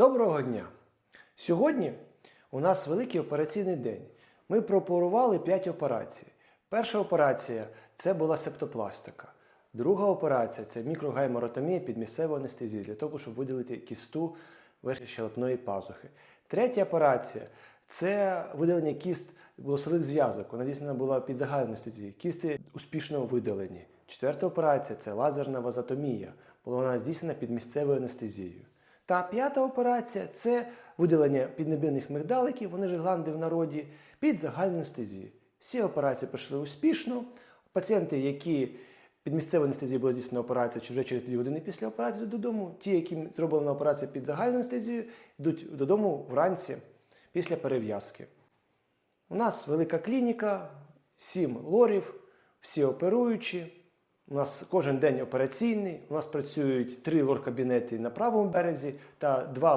Доброго дня! Сьогодні у нас великий операційний день. Ми прооперували 5 операцій. Перша операція це була септопластика. Друга операція це мікрогайморотомія під місцевою анестезією для того, щоб видалити кісту верхньощелепної пазухи. Третя операція це видалення кіст голосових зв'язок. Вона здійснена була під загальною анестезією. Кісти успішно видалені. Четверта операція це лазерна вазотомія. Була вона здійснена під місцевою анестезією. Та п'ята операція це видалення піднебійних мигдаликів, вони ж гланди в народі, під загальною анестезією. Всі операції пройшли успішно. Пацієнти, які під місцевою анестезією була здійснена операція, чи вже через 2 години після операції додому. Ті, які зроблена операція під загальною анестезією, йдуть додому вранці після перев'язки. У нас велика клініка, 7 лорів, всі оперуючі. У нас кожен день операційний. У нас працюють три лор-кабінети на правому березі та два